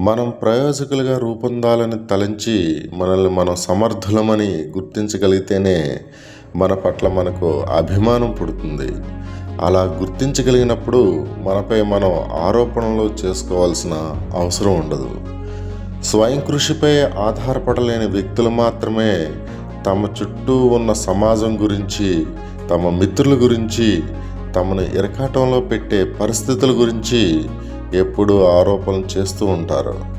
మనం ప్రయోజకులుగా రూపొందాలని తలంచి మనల్ని మనం సమర్థులమని గుర్తించగలిగితేనే మన పట్ల మనకు అభిమానం పుడుతుంది. అలా గుర్తించగలిగినప్పుడు మనపై మనం ఆరోపణలు చేసుకోవాల్సిన అవసరం ఉండదు. స్వయం కృషిపై ఆధారపడలేని వ్యక్తులు మాత్రమే తమ చుట్టూ ఉన్న సమాజం గురించి తమ మిత్రుల గురించి తమను ఇరకాటంలో పెట్టే పరిస్థితుల గురించి ఎప్పుడూ ఆరోపణలు చేస్తూ ఉంటారు.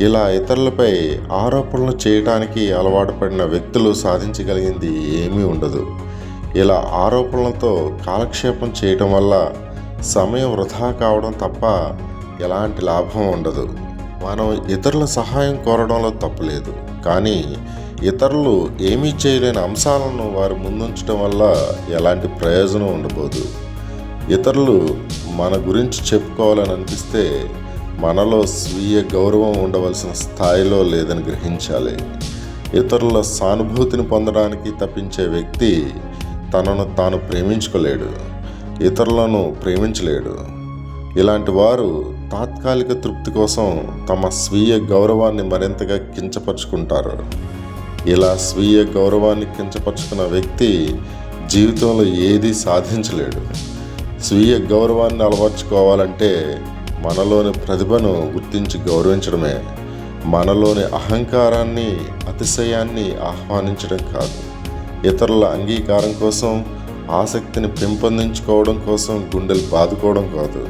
ఇలా ఇతరులపై ఆరోపణలు చేయడానికి అలవాటు పడిన వ్యక్తులు సాధించగలిగింది ఏమీ ఉండదు. ఇలా ఆరోపణలతో కాలక్షేపం చేయటం వల్ల సమయం వృధా కావడం తప్ప ఎలాంటి లాభం ఉండదు. మనం ఇతరుల సహాయం కోరడంలో తప్పులేదు. కానీ ఇతరులు ఏమీ చేయలేని అంశాలను వారు ముందుంచడం వల్ల ఎలాంటి ప్రయోజనం ఉండబోదు. ఇతరులు మన గురించి చెప్పుకోవాలని అనిపిస్తే మనలో స్వీయ గౌరవం ఉండవలసిన స్థాయిలో లేదని గ్రహించాలి. ఇతరుల సానుభూతిని పొందడానికి తప్పించే వ్యక్తి తనను తాను ప్రేమించుకోలేడు ఇతరులను ప్రేమించలేడు. ఇలాంటి వారు తాత్కాలిక తృప్తి కోసం తమ స్వీయ గౌరవాన్ని మరింతగా కించపరుచుకుంటారు. ఇలా స్వీయ గౌరవాన్ని కించపరుచుకున్న వ్యక్తి జీవితంలో ఏదీ సాధించలేడు. స్వీయ గౌరవాన్ని అలవర్చుకోవాలంటే మనలోని ప్రతిభను గుర్తించి గౌరవించడమే. మనలోని అహంకారాన్ని అతిశయాన్ని ఆహ్వానించడం కాదు. ఇతరుల అంగీకారం కోసం ఆసక్తిని పెంపొందించుకోవడం కోసం గుండెలు బాదుకోవడం కాదు.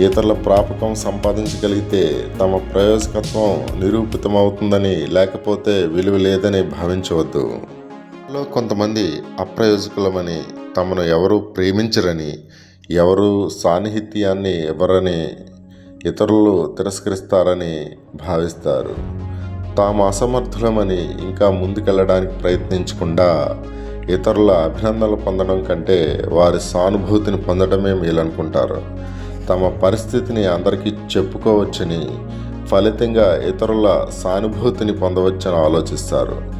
ఇతరుల ప్రాపకం సంపాదించగలిగితే తమ ప్రయోజకత్వం నిరూపితమవుతుందని లేకపోతే విలువ లేదని భావించవద్దు. లో కొంతమంది అప్రయోజకులమని తమను ఎవరు ప్రేమించరని ఎవరు సాన్నిహిత్యాన్ని ఇవ్వరని ఇతరులు తిరస్కరిస్తారని భావిస్తారు. తాము అసమర్థులమని ఇంకా ముందుకెళ్ళడానికి ప్రయత్నించకుండా ఇతరుల అభినందనలు పొందడం కంటే వారి సానుభూతిని పొందడమే మేలనుకుంటారు. తమ పరిస్థితిని అందరికీ చెప్పుకోవచ్చని ఫలితంగా ఇతరుల సానుభూతిని పొందవచ్చని ఆలోచిస్తారు.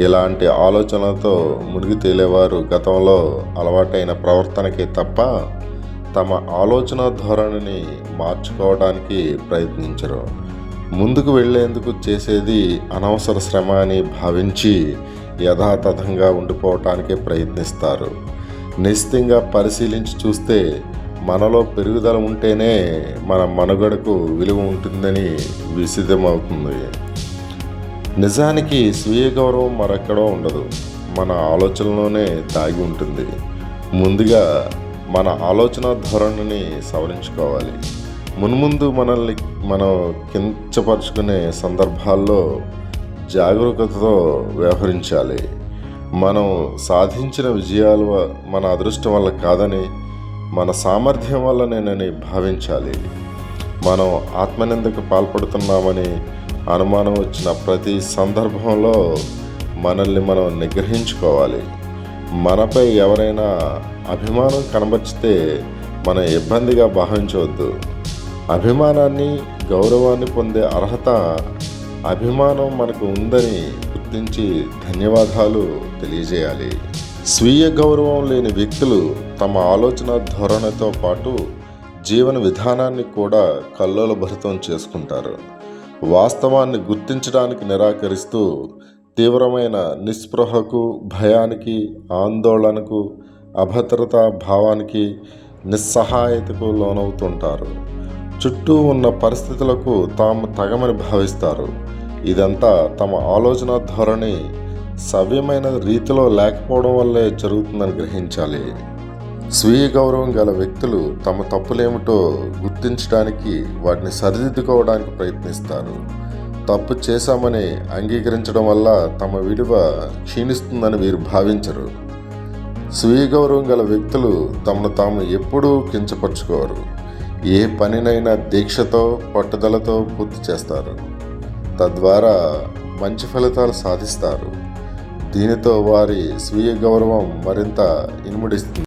ఇలాంటి ఆలోచనలతో మునిగి తేలేవారు గతంలో అలవాటైన ప్రవర్తనకే తప్ప తమ ఆలోచన ధోరణిని మార్చుకోవడానికి ప్రయత్నించరు. ముందుకు వెళ్ళేందుకు చేసేది అనవసర శ్రమ అని భావించి యథాతథంగా ఉండిపోవటానికే ప్రయత్నిస్తారు. నిశ్చితంగా పరిశీలించి చూస్తే మనలో పెరుగుదల ఉంటేనే మన మనుగడకు విలువ ఉంటుందని విసిద్ధమవుతుంది. నిజానికి స్వీయ గౌరవం మరెక్కడో ఉండదు. మన ఆలోచనలోనే దాగి ఉంటుంది. ముందుగా మన ఆలోచన ధోరణిని సవరించుకోవాలి. మున్ముందు మనల్ని మనం కించపరుచుకునే సందర్భాల్లో జాగరూకతతో వ్యవహరించాలి. మనం సాధించిన విజయాలు మన అదృష్టం వల్ల కాదని మన సామర్థ్యం వల్లనేనని భావించాలి. మనం ఆత్మనిందకు పాల్పడుతున్నామని అనుమానం వచ్చిన ప్రతి సందర్భంలో మనల్ని మనం నిగ్రహించుకోవాలి. మనపై ఎవరైనా అభిమానం కనబరిచితే మనం ఇబ్బందిగా భావించవద్దు. అభిమానాన్ని గౌరవాన్ని పొందే అర్హత అభిమానం మనకు ఉందని గుర్తించి ధన్యవాదాలు తెలియజేయాలి. స్వీయ గౌరవం లేని వ్యక్తులు తమ ఆలోచన ధోరణితో పాటు జీవన విధానాన్ని కూడా కల్లోలభరితం చేసుకుంటారు. వాస్తవాన్ని గుర్తించడానికి నిరాకరిస్తూ తీవ్రమైన నిస్పృహకు భయానికి ఆందోళనకు అభద్రతా భావానికి నిస్సహాయతకు లోనవుతుంటారు. చుట్టూ ఉన్న పరిస్థితులకు తాము తగమని భావిస్తారు. ఇదంతా తమ ఆలోచన ధోరణి సవ్యమైన రీతిలో లేకపోవడం వల్లే జరుగుతుందని గ్రహించాలి. స్వీయ గౌరవం గల వ్యక్తులు తమ తప్పులేమిటో గుర్తించడానికి వాటిని సరిదిద్దుకోవడానికి ప్రయత్నిస్తారు. తప్పు చేశామని అంగీకరించడం వల్ల తమ విలువ క్షీణిస్తుందని వీరు భావించరు. స్వీయ గౌరవం గల వ్యక్తులు తమను తాము ఎప్పుడూ కించపరుచుకోరు. ఏ పనినైనా దీక్షతో పట్టుదలతో పూర్తి చేస్తారు. తద్వారా మంచి ఫలితాలు సాధిస్తారు. దీనితో వారి స్వీయ గౌరవం మరింత ఇనుముడిస్తుంది.